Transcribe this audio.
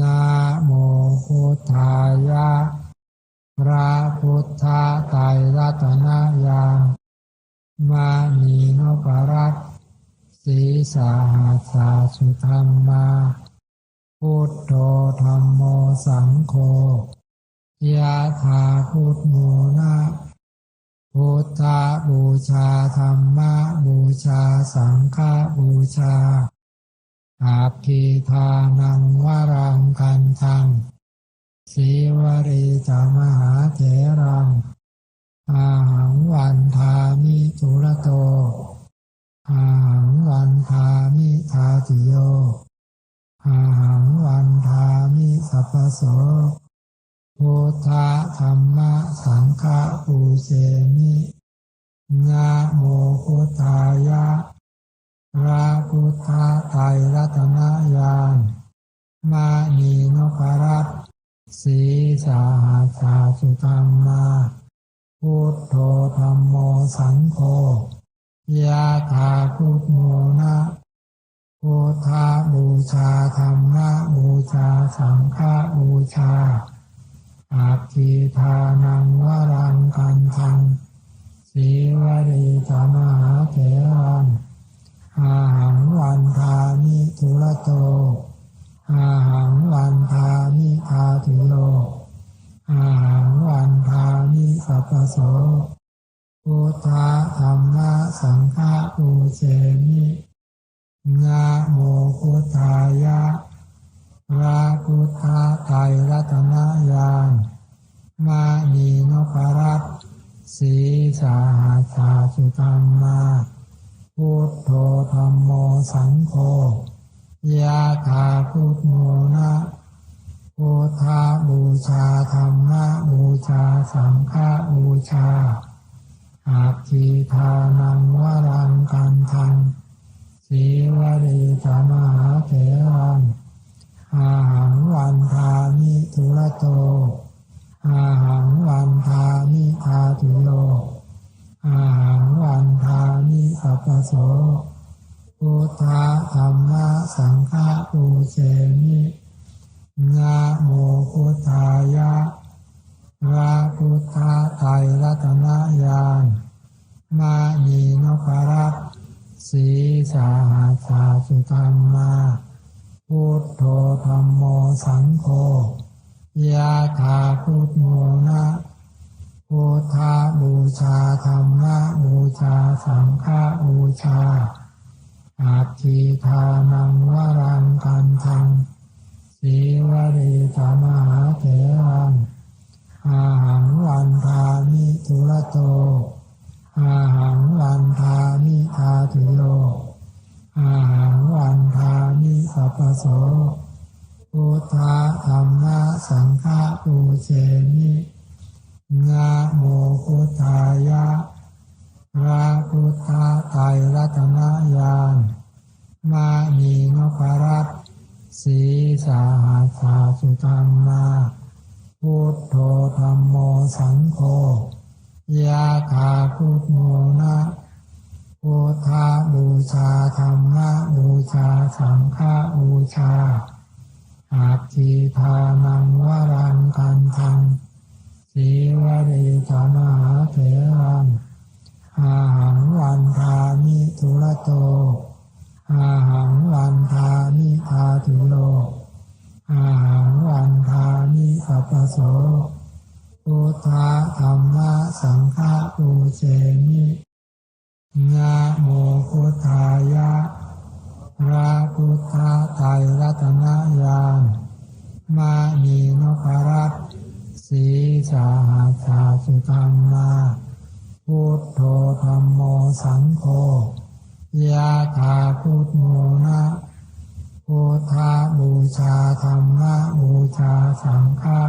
นะโมพุทธายะ พระพุทธไตรรัตนญามานีนปรัตสีสาหัสสาสุธรรมา พุทโธธรรมโมสังโฆยะถาพุทโมนะพุทธบูชาธรรมบูชาสังฆบูชา อาภิทานังวรังกันทังสีวรีจามหาเถรัง อาหังวันทามิจุรโต อาหังวันทามิทาติโย อาหังวันทามิสัพพโสพุทธธรรมะสังฆะปูเสมินะโมพุทธายะ พระพุทธไตรรัตนญาณมานีนพรัตน์สีสาหัสสาสุธรรมา พุทโธธรรมโมสังโฆยะถาพุทโมนะพุทธบูชาธรรมะบูชาสังฆบูชาอาภิทานังวรังกันทังสีวรีจามหาเถรัง อาหังวันทามิทุระโต อาหังวันทามิทาติโย อาหังวันทา มิสัพพโสพุทธะธรรมะสังฆะอุเสนิงาโมพุทธายะราพุทธะไตรรัตนายานมานีนพรัตสีสาหัสาสุธร ชาธรรมะบูชาสังฆบูชาอาภิทานังวรังกันทังสีวรีจามหาเถรังอาหังวันทามิทุระโต อาหังวันทามิทาติโยอาหังวันทามิสัพพโสพุทธธรรมะสังฆะปูเสมินะโมพุทธายะ พระพุทธไตรรัตนญาณมานีนพรัตน์ สีสาหัสาสุธรรมาพุทโธธรรมโมสังโฆยะถาพุทโมนะพุทธบูชาธรรมะบูชาสังฆบูชาอาภิทานังวรังกันทังสีวรีธรรมหาเถรัง อาหังวันทามิทุระโต อาหังวันทามิทาติโย อาหังวันทามิสัพพ โสพุทธธรรมะสังฆะปูเสมินะโมพุทธายะพระพุทธไตรรัตนญาณมานีนพรัตสีสาหัสสาสุธรรมาพุทโธธรรมโมสังโฆยะถาพุทโมนะ พุทธบูชาธรรมบูชาสังฆบูชาอาภิทานังวรังกันทังสีวรีจามหาเถรังอาหังวันทามิทุระโต อาหังวันทามิทาติโยอาหังวันทามิสัพพโสพุทธธรรมะสังฆะปูเสมิน สาหัสาสุตังมาพุทโธธรรมโมสังโฆยะถาพุทโมนะพุทธบูชาธรรมะบูชาสังฆา